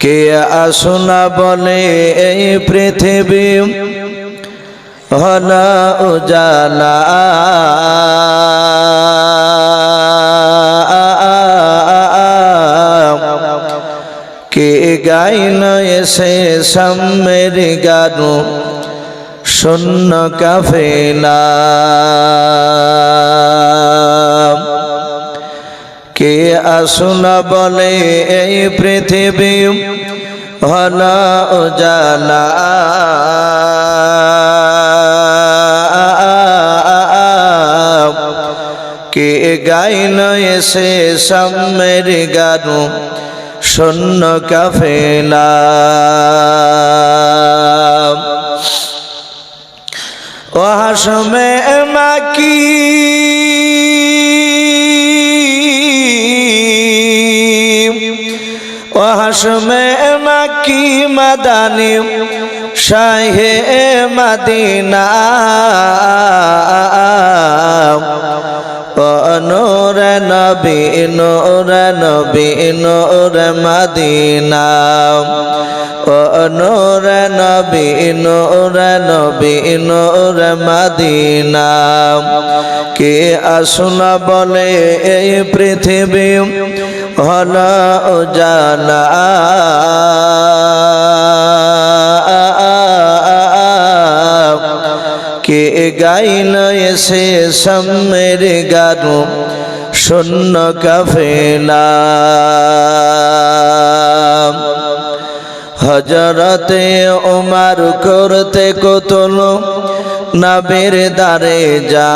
কে আসুনা বলে এই পৃথিবী? হল উজালা কে গাইল এসে সামের গানু শূন্য কাফেলা। কে আসুনা বলে এই পৃথিবী? হল উজালা। কে গাইল এসে সামের গানু শূন্য কাফেলা। ও হাসমে মাকি। হাসমে মাকি মাদানি শাহে মদিনা। নূর নবী নূর নবী, নূর মদিনা। ও নূর নবী নূর নবী, নূর মদিনা। কে আসুনা বলে এই পৃথিবী হল জানা গাইল এসে সামের গানু শূন্য কাফেলা। হজরতে ওমার করতে কতল নাবের দারে যা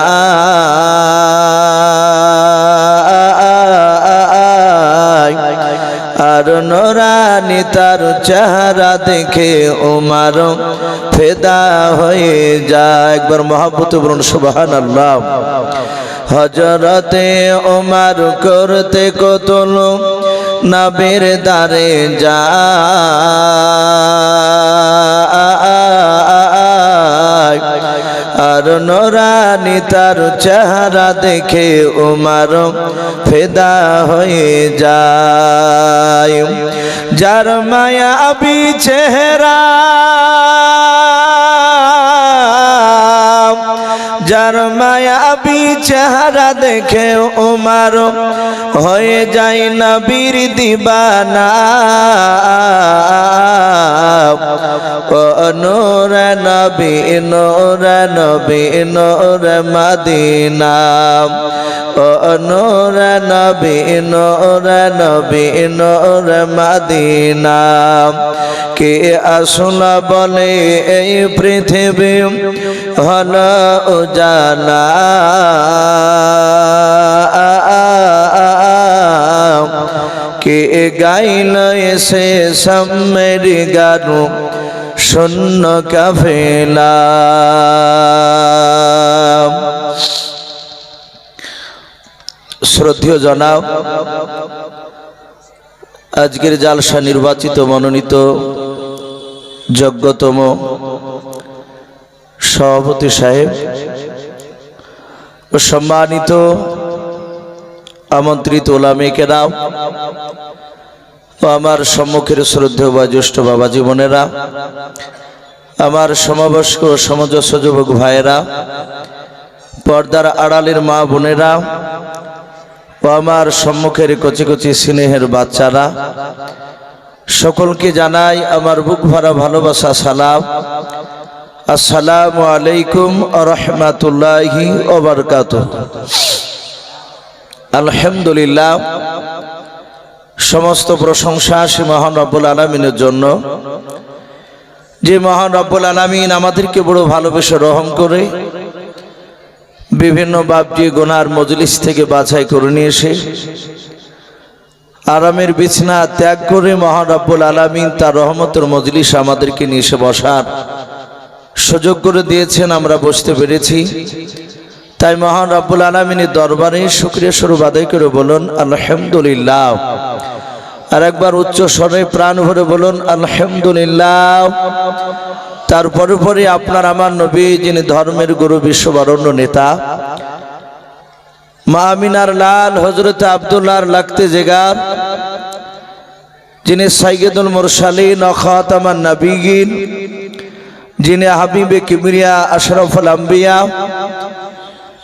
আর নোরানি তার চেহারা দেখে ওমার ফেদা হয়ে যায়। একবার মহাব্বত বলুন সুবাহান আল্লাহ হজরতে ওমার করতে কতল নাবের দারে যা আর নোরানি তার চেহারা দেখে উমার ফেদা হয়ে যায়। যার মায়া আবি চেহারা যার মায়াবি চেহারা দেখে উমার হয়ে যায় নবীর দিবানা। নবী, নূর নবী, নূর মদিনা। ও নূর নবী নূর নবী, নূর মদিনা। কে আসুনা বলে এই পৃথিবী হল উজালা কে গাইল এসে সামের গানু, শূন্য কাফেলা। শ্রদ্ধেয় জনাব, আজকের জালসা নির্বাচিত মনোনীত যোগ্যতম সভাপতি সাহেব সম্মানিত আমন্ত্রিত ওলামে কেরাম ও আমার সম্মুখের শ্রদ্ধেয় বা জ্যেষ্ঠ বাবা জীবনেরা আমার সমবয়স্ক সমজস্ব যুবক ভাইয়েরা, পর্দার আড়ালের মা বোনেরা ও আমার সম্মুখের কচি কচি স্নেহের বাচ্চারা, সকলকে জানাই আমার বুক ভরা ভালোবাসা, সালাম। আসসালামু আলাইকুম রহমাতুল্লাহি ওবরকাত আলহামদুলিল্লাহ, সমস্ত প্রশংসা সে মহান রব্বুল আলমিনের জন্য। যে মহান রব্বুল আলমিন আমাদেরকে বড় ভালোবেসে রহম করে বিভিন্ন বাপটি গোনার মজলিস থেকে বাছাই করে নিয়ে এসে আরামের বিছনা ত্যাগ করে মহান রব্বুল আলমিন তার রহমতের মজলিস আমাদেরকে নিয়ে এসে বসার সুযোগ করে দিয়েছেন, আমরা বসতে পেরেছি। তাই মহান রব্বুল আলমিনের দরবারে শুক্রিয়া স্বরূপ আদায় করে বলুন, আলহামদুলিল্লাহ। আর একবার উচ্চ স্বরে প্রাণ ভরে বলুন, আলহামদুলিল্লাহ। তারপরে পরে আপনার আমার নবী, যিনি ধর্মের গুরু, বিশ্ববরণ্য নেতা, মা আমিনার লাল হজরত আবদুল্লাহর লাগতে জেগার, যিনি সাইয়েদুল মুরসালিন খাতামান নবীন যিনি হাবিবে কিবরিয়া, আশরাফুল আম্বিয়া,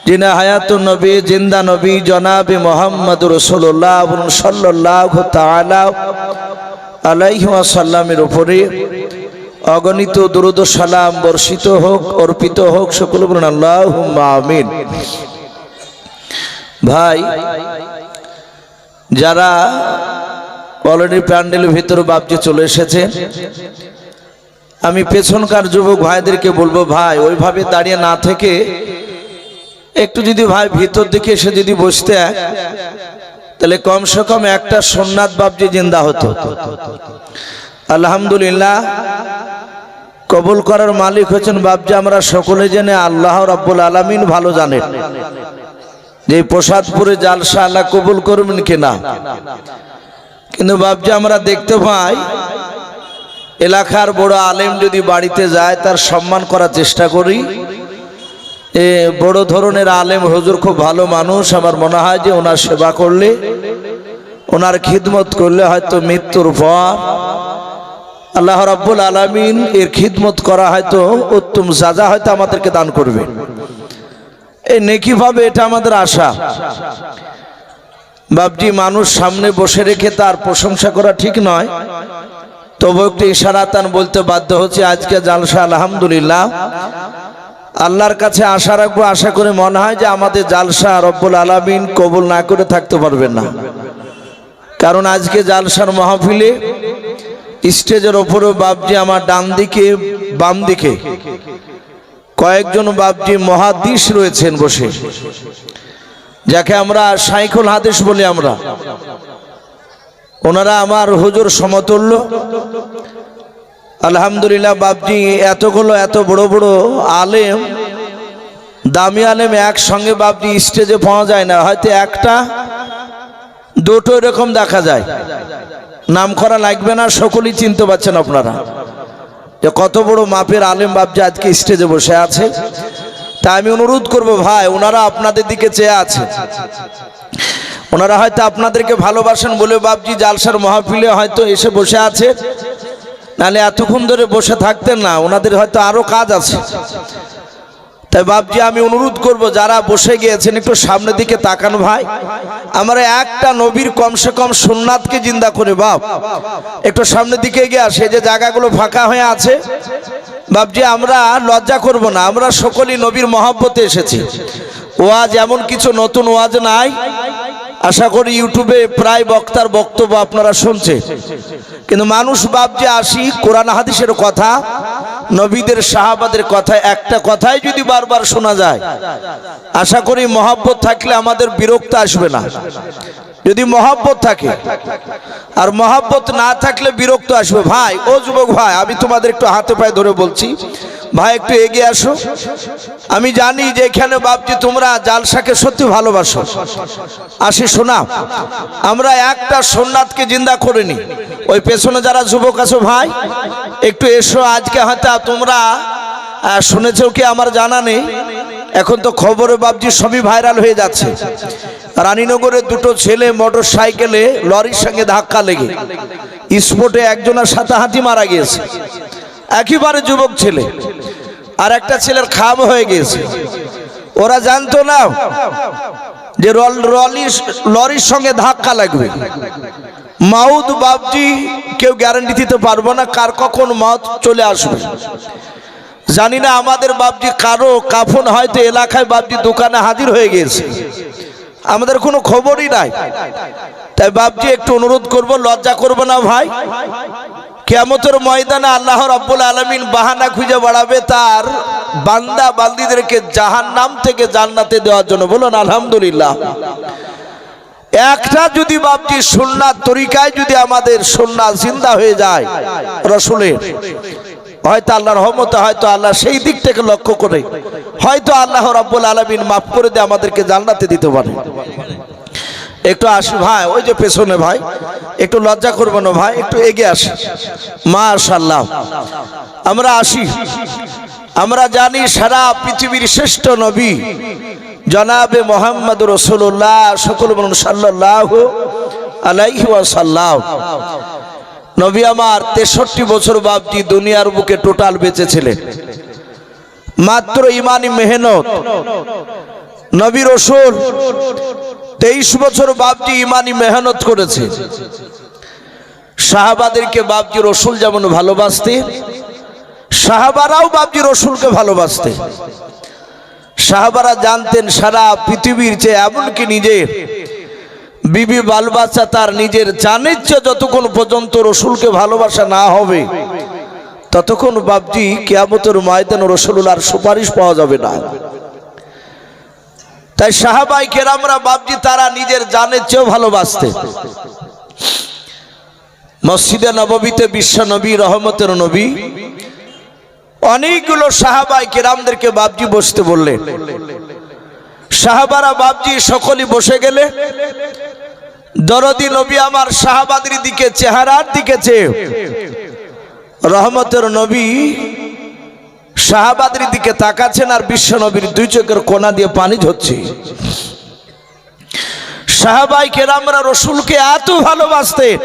যিনি হায়াতুন নবী, জিন্দা নবী, জনাবে মোহাম্মদ রসুল্লাহ সাল্লাহ তালা আলাইহি ওয়াসাল্লামের উপরে অগণিত দুরুদ সালাম বর্ষিত হোক, অর্পিত হোক, সকল আমিন। ভাই, যারা অলরেডি প্যান্ডেলের ভিতরে বাপজি চলে এসেছে আমি পেছনকার যুবক ভাইদেরকে বলব, ভাই, ওইভাবে দাঁড়িয়ে না থেকে একটু যদি ভাই ভিতর দিকে এসে যদি বসতে, তাহলে কমসে কম একটা সোননাথ বাপজি জিন্দা হতো। আলহামদুলিল্লাহ, কবুল করার মালিক হচ্ছেন বাপজি, আমরা সকলে জেনে আল্লাহ রাব্বুল আলামিন ভালো জানেন যে প্রসাদপুরে জালসা আল্লাহ কবুল করবেন কিনা। কিন্তু বাপজি, আমরা দেখতে পাই এলাকার বড় আলেম যদি বাড়িতে যায়, তার সম্মান করার চেষ্টা করি। এ বড় ধরনের আলেম হুজুর খুব ভালো মানুষ। আমার মনে হয় যে ওনার সেবা করলে, ওনার খিদমত করলে হয়তো মৃত্যুর পর আল্লাহ রাব্বুল আলামিন এর খিদমত করা হয়তো উত্তম সাজা হয়তো আমাদেরকে দান করবে। এই নেকি ভাবে এটা আমাদের আশা। বাবজি মানুষ সামনে বসে রেখে তার প্রশংসা করা ঠিক নয়। তবু একটু ইশারাতান বলতে বাধ্য হচ্ছে, আজকে জালসা আলহামদুলিল্লাহ। আল্লাহর কাছে আশা রাখব, আশা করে মনে হয় যে আমাদের জালসা রব্বুল আলামিন কবুল না করে থাকতে পারবেন না। কারণ আজকে জালসার মাহফিলে স্টেজের ওপরে বাবজি আমার ডান দিকে, বাম দিকে কয়েকজন বাবজি মহাদিস রয়েছেন বসে, যাকে আমরা সাইকুল হাদিস বলি আমরা। ওনারা আমার হুজুর সমতুল্য। আলহামদুলিল্লাহ বাবজি এতগুলো, এত বড় বড় আলেম, দামি আলেম একসঙ্গে বাবজি স্টেজে পাওয়া যায় না। হয়তো একটা, দুটো এরকম দেখা যায়। নাম করা লাগবে না, সকলেই চিনতে পারছেন আপনারা। যে কত বড় মাপের আলেম বাবজি আজকে স্টেজে বসে আছে। তা আমি অনুরোধ করব, ভাই, ওনারা আপনাদের দিকে চেয়ে আছে। ওনারা হয়তো আপনাদেরকে ভালোবাসেন বলে বাবজি জালসার মহাফিলে হয়তো এসে বসে আছে। নাহলে এতক্ষণ ধরে বসে থাকতেন না, ওনাদের হয়তো আরও কাজ আছে। তাই বাবজি আমি অনুরোধ করব, যারা বসে গিয়েছেন, একটু সামনের দিকে তাকান ভাই। আমরা একটা নবীর কমসে কম সুন্নাতকে জিন্দা করে, বাপ। একটু সামনের দিকে গিয়ে আসে যে জায়গাগুলো ফাঁকা হয়ে আছে। বাবজি আমরা লজ্জা করব না, আমরা সকলেই নবীর মহব্বতে এসেছি। ওয়াজ এমন কিছু নতুন ওয়াজ নাই। আশা করি ইউটিউবে প্রায় বক্তার বক্তব্য আপনারা শুনছে। কিন্তু মানুষ ভাবছে আসি, কোরআন হাদিসের কথা, নবীদের, সাহাবাদের কথা, একটা কথাই যদি বারবার শোনা যায়। আশা করি মহাব্বত থাকলে আমাদের বিরক্ত আসবে না। যদি মহাব্বত থাকে, আর মহাব্বত না থাকলে বিরক্ত আসবে। ভাই, ও যুবক ভাই, আমি তোমাদের একটু হাতে পায়ে ধরে বলছি ভাই, একটু এগিয়ে আসো। আমি জানি যে এখানে বাপজি তোমরা জালসাকে সত্যি ভালোবাসো। আসি, শোনা। আমরা একটা সোননাথকে জিন্দা করিনি। ওই পেছনে যারা যুবক আছো ভাই, একটু এসো। আজকে হয়তো তোমরা শুনেছো কি আমার জানা নেই? এখন তো খবরে বাপজি সবই ভাইরাল হয়ে যাচ্ছে। রানীনগরের দুটো ছেলে মোটর সাইকেলে লরির সঙ্গে ধাক্কা লেগে স্পোর্টে একজনের সাথে হাতি মারা গিয়েছে। একেবারে যুবক ছেলে। আর একটা ছেলের খাম হয়ে গেছে। ওরা জানতো না যে লরির সঙ্গে ধাক্কা লাগবে। মাউদ বাবজি কেউ গ্যারান্টি দিতে পারব না কার কখন মত চলে আসবে। জানি না আমাদের বাবজি কারও কাফন হয়তো এলাকায় বাবজি দোকানে হাজির হয়ে গেছে। আমাদের কোনো খবরই নাই। তাই বাবজি একটু অনুরোধ করব, লজ্জা করব না ভাই। কেমতের ময়দানে আল্লাহ রাব্বুল আলমিন বাহানা খুঁজে বাড়াবে তার বান্দা বান্দিদেরকে জাহান নাম থেকে জান্নাতে দেওয়ার জন্য। বলুন, আলহামদুলিল্লাহ। একটা যদি বাপটি সুন্নাত তরিকায় যদি আমাদের সুন্নাত জিন্দা হয়ে যায়, রসুলের, হয়তো আল্লাহর রহমতে, হয়তো আল্লাহ সেই দিক থেকে লক্ষ্য করে, হয়তো আল্লাহ রাব্বুল আলমিন মাফ করে দিয়ে আমাদেরকে জান্নাতে দিতে পারে। একটু আসি ভাই, ওই যে পেছনে ভাই, একটু লজ্জা করব না ভাই, একটু এগিয়ে আসি। মাশাল্লাহ আমরা আসি। আমরা জানি সারা পৃথিবীর শ্রেষ্ঠ নবী, জনাবে মোহাম্মদ রসুল্লাহ সকল বলুন সাল্লাহ আলাইহি ওয়াসাল্লাম। নবী আমার তেষট্টি বছর বাপজি দুনিয়ার বুকে টোটাল বেঁচেছিলেন। মাত্র ইমানি মেহনত। নবী রসুল তেইশ বছর বাপজি ইমানি মেহনত করেছে। সাহাবাদেরকে বাপজি রসুল যেমন ভালোবাসতে, সাহাবারাও বাপজি রসুলকে ভালোবাসতে। সাহাবারা জানতেন সারা পৃথিবীর চেয়ে এমনকি নিজের বিবি বালবাচ্চা তার নিজের জানের চেয়ে যতক্ষণ পর্যন্ত রসুলকে ভালোবাসা না হবে, ততক্ষণ বাপজি কেয়ামতের ময়দান আর সুপারিশ পাওয়া যাবে না। তাই সাহাবাই কেরামরা বাপজি তারা নিজের জানের চেয়েও ভালোবাসতে। মসজিদে নববীতে বিশ্ব নবী, রহমতের নবী, অনেকগুলো সাহাবাই কেরামদেরকে বাপজি বসতে বললেন সাহাবারা বাপজি সকলেই বসে গেলে। দরদি নবী আমার সাহাবাদের দিকে, চেহারার দিকে চেয়ে। রহমতের নবী সাহাবাদের দিকে তাকাচ্ছেন আর বিশ্বনবীর দুই চোখের কোনা দিয়ে পানি ঝরছে। সাহাবাই কেরামরা রসুলকে এত ভালোবাসতেন।